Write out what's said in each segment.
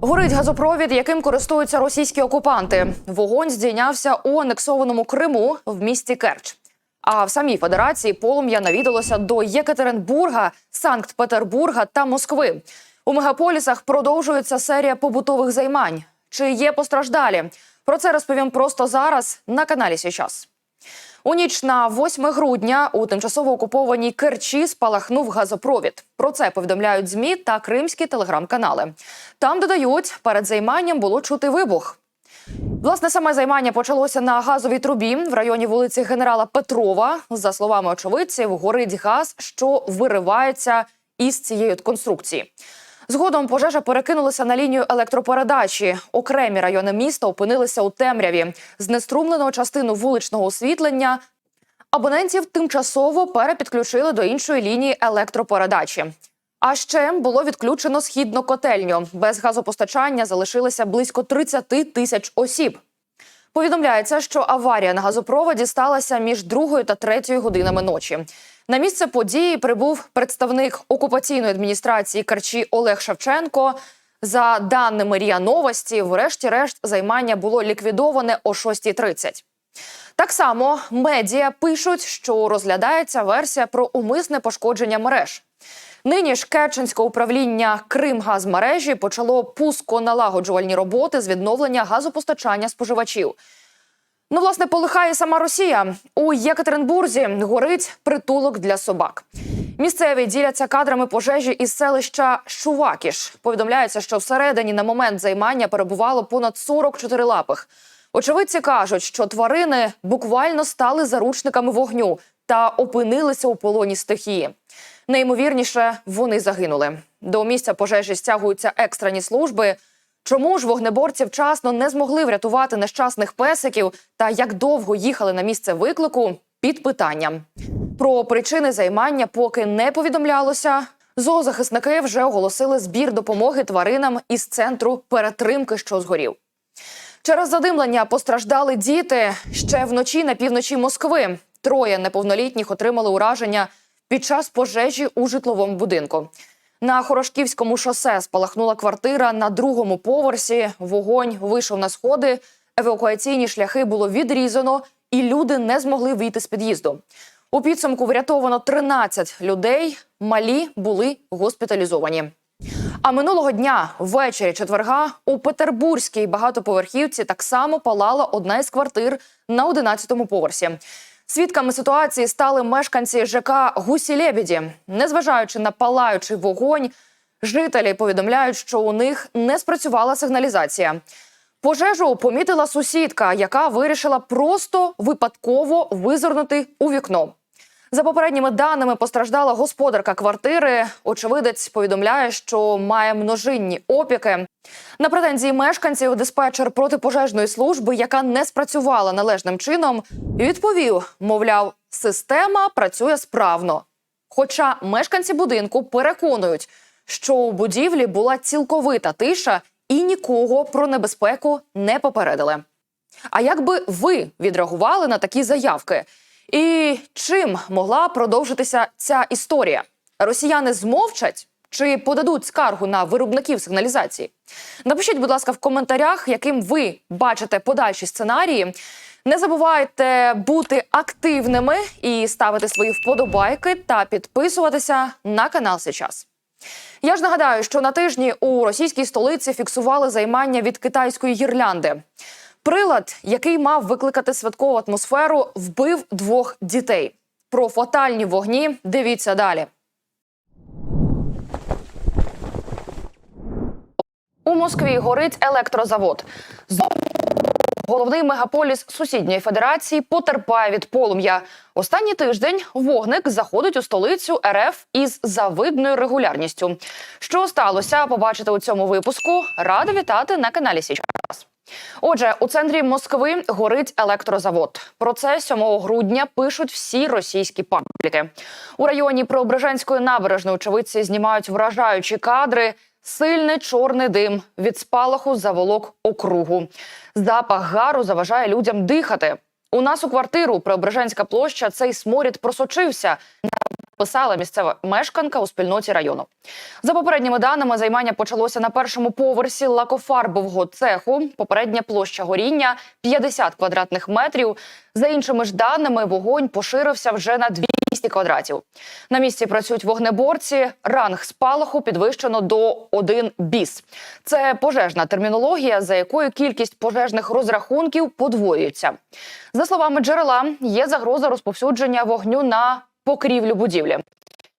Горить газопровід, яким користуються російські окупанти. Вогонь здійнявся у анексованому Криму в місті Керч. А в самій федерації полум'я навідалося до Єкатеринбурга, Санкт-Петербурга та Москви. У мегаполісах продовжується серія побутових займань. Чи є постраждалі? Про це розповім просто зараз на каналі Січас. У ніч на 8 грудня у тимчасово окупованій Керчі спалахнув газопровід. Про це повідомляють змі та кримські телеграм-канали. Там додають, перед займанням було чути вибух. Власне, саме займання почалося на газовій трубі в районі вулиці генерала Петрова. За словами очевидців, горить газ, що виривається із цієї конструкції. Згодом пожежа перекинулася на лінію електропередачі. Окремі райони міста опинилися у темряві. Знеструмлено частину вуличного освітлення. Абонентів тимчасово перепідключили до іншої лінії електропередачі. А ще було відключено східну котельню. Без газопостачання залишилося близько 30 тисяч осіб. Повідомляється, що аварія на газопроводі сталася між другою та третьою годинами ночі. На місце події прибув представник окупаційної адміністрації Карчі Олег Шевченко. За даними РІА Новості, врешті-решт займання було ліквідоване о 6.30. Так само медіа пишуть, що розглядається версія про умисне пошкодження мереж. Нині ж Керченське управління Кримгазмережі почало пусконалагоджувальні роботи з відновлення газопостачання споживачів. Ну, власне, полихає сама Росія. У Єкатеринбурзі горить притулок для собак. Місцеві діляться кадрами пожежі із селища Шувакіш. Повідомляється, що всередині на момент займання перебувало понад 40 чотирилапих. Очевидці кажуть, що тварини буквально стали заручниками вогню та опинилися у полоні стихії. Найімовірніше, вони загинули. До місця пожежі стягуються екстрені служби. Чому ж вогнеборці вчасно не змогли врятувати нещасних песиків та як довго їхали на місце виклику? Під питанням про причини займання поки не повідомлялося. Зоозахисники вже оголосили збір допомоги тваринам із центру перетримки, що згорів. Через задимлення постраждали діти ще вночі на півночі Москви. Троє неповнолітніх отримали ураження під час пожежі у житловому будинку. На Хорошківському шосе спалахнула квартира на другому поверсі. Вогонь вийшов на сходи. Евакуаційні шляхи було відрізано, і люди не змогли вийти з під'їзду. У підсумку врятовано 13 людей. Малі були госпіталізовані. А минулого дня, ввечері четверга, у Петербурзькій багатоповерхівці так само палала одна із квартир на 11-му поверсі. Свідками ситуації стали мешканці ЖК Гусі Лебіді. Незважаючи на палаючий вогонь, жителі повідомляють, що у них не спрацювала сигналізація. Пожежу помітила сусідка, яка вирішила просто випадково визирнути у вікно. За попередніми даними постраждала господарка квартири. Очевидець повідомляє, що має множинні опіки. На претензії мешканців диспетчер протипожежної служби, яка не спрацювала належним чином, відповів: мовляв, система працює справно. Хоча мешканці будинку переконують, що у будівлі була цілковита тиша і нікого про небезпеку не попередили. А як би ви відреагували на такі заявки? І чим могла продовжитися ця історія? Росіяни змовчать чи подадуть скаргу на виробників сигналізації? Напишіть, будь ласка, в коментарях, яким ви бачите подальші сценарії. Не забувайте бути активними і ставити свої вподобайки та підписуватися на канал Сейчас. Я ж нагадаю, що на тижні у російській столиці фіксували займання від китайської гірлянди. Прилад, який мав викликати святкову атмосферу, вбив двох дітей. Про фатальні вогні дивіться далі. У Москві горить електрозавод. Головний мегаполіс сусідньої федерації потерпає від полум'я. Останній тиждень вогник заходить у столицю РФ із завидною регулярністю. Що сталося, побачите у цьому випуску. Рада вітати на каналі Січас. Отже, у центрі Москви горить електрозавод. Про це 7 грудня пишуть всі російські пабліки. У районі Преображенської набережної очевидці знімають вражаючі кадри. Сильний чорний дим від спалаху заволок округу. Запах гару заважає людям дихати. У нас у квартиру Преображенська площа цей сморід просочився. Писала місцева мешканка у спільноті району. За попередніми даними, займання почалося на першому поверсі лакофарбового цеху. Попередня площа горіння 50 квадратних метрів. За іншими ж даними, вогонь поширився вже на 200 квадратів. На місці працюють вогнеборці. Ранг спалаху підвищено до 1 біс. Це пожежна термінологія, за якою кількість пожежних розрахунків подвоюється. За словами джерела, є загроза розповсюдження вогню на покрівлю будівлі.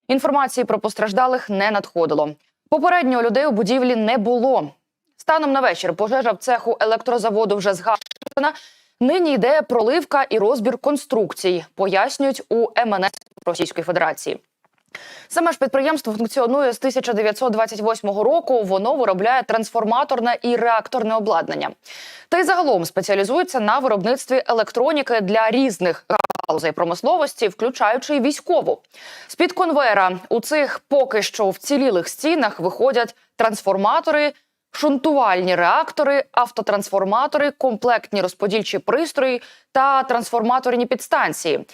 Інформації про постраждалих не надходило. Попередньо людей у будівлі не було. Станом на вечір пожежа в цеху електрозаводу вже згашена. Нині йде проливка і розбір конструкцій, пояснюють у МНС Російської Федерації. Саме ж підприємство функціонує з 1928 року. Воно виробляє трансформаторне і реакторне обладнання. Та й загалом спеціалізується на виробництві електроніки для різних галузей промисловості, включаючи й військову. З під конвейера у цих поки що вцілілих стінах виходять трансформатори. Шунтувальні реактори, автотрансформатори, комплектні розподільчі пристрої та трансформаторні підстанції.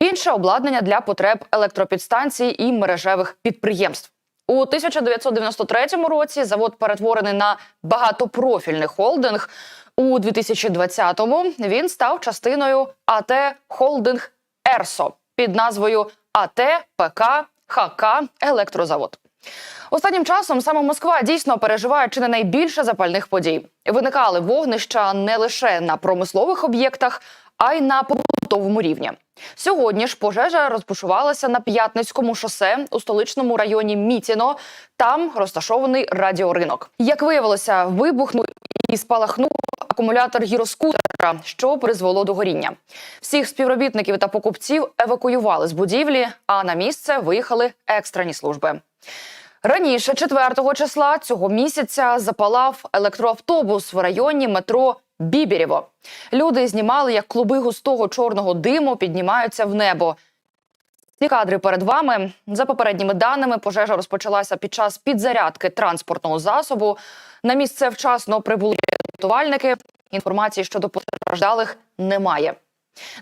Інше обладнання для потреб електропідстанцій і мережевих підприємств. У 1993 році завод перетворений на багатопрофільний холдинг. У 2020-му він став частиною АТ Холдинг Ерсо під назвою АТ ПК ХК Електрозавод. Останнім часом саме Москва дійсно переживає чи не найбільше запальних подій. Виникали вогнища не лише на промислових об'єктах, а й на побутовому рівні. Сьогодні ж пожежа розпушувалася на П'ятницькому шосе у столичному районі Мітіно. Там розташований радіоринок. Як виявилося, вибухнув і спалахнув акумулятор гіроскутера, що призвело до горіння. Всіх співробітників та покупців евакуювали з будівлі, а на місце виїхали екстрені служби. Раніше, 4 числа цього місяця, запалав електроавтобус в районі метро Бібірєво. Люди знімали, як клуби густого чорного диму піднімаються в небо. Ці кадри перед вами. За попередніми даними, пожежа розпочалася під час підзарядки транспортного засобу. На місце вчасно прибули рятувальники. Інформації щодо постраждалих немає.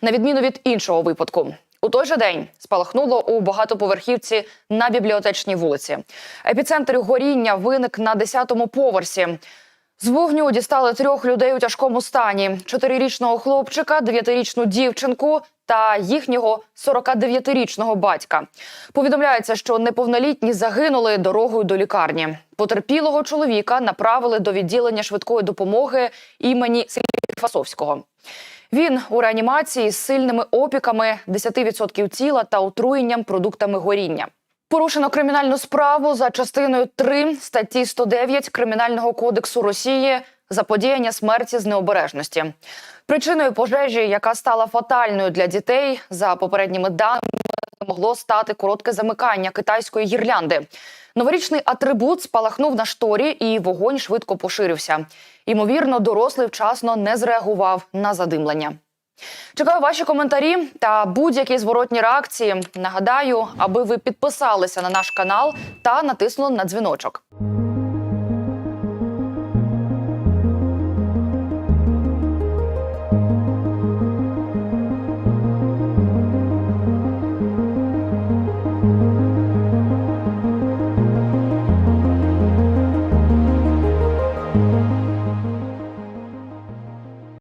На відміну від іншого випадку. У той же день спалахнуло у багатоповерхівці на бібліотечній вулиці. Епіцентр горіння виник на 10-му поверсі. З вогню дістали трьох людей у тяжкому стані: чотирирічного хлопчика, дев'ятирічну дівчинку та їхнього 49-річного батька. Повідомляється, що неповнолітні загинули дорогою до лікарні. Потерпілого чоловіка направили до відділення швидкої допомоги імені Фасовського. Він у реанімації з сильними опіками 10% тіла та отруєнням продуктами горіння. Порушено кримінальну справу за частиною 3 статті 109 Кримінального кодексу Росії заподіяння смерті з необережності. Причиною пожежі, яка стала фатальною для дітей, за попередніми даними могло стати коротке замикання китайської гірлянди. Новорічний атрибут спалахнув на шторі, і вогонь швидко поширився. Ймовірно, дорослий вчасно не зреагував на задимлення. Чекаю ваші коментарі та будь-які зворотні реакції. Нагадаю, аби ви підписалися на наш канал та натиснули на дзвіночок.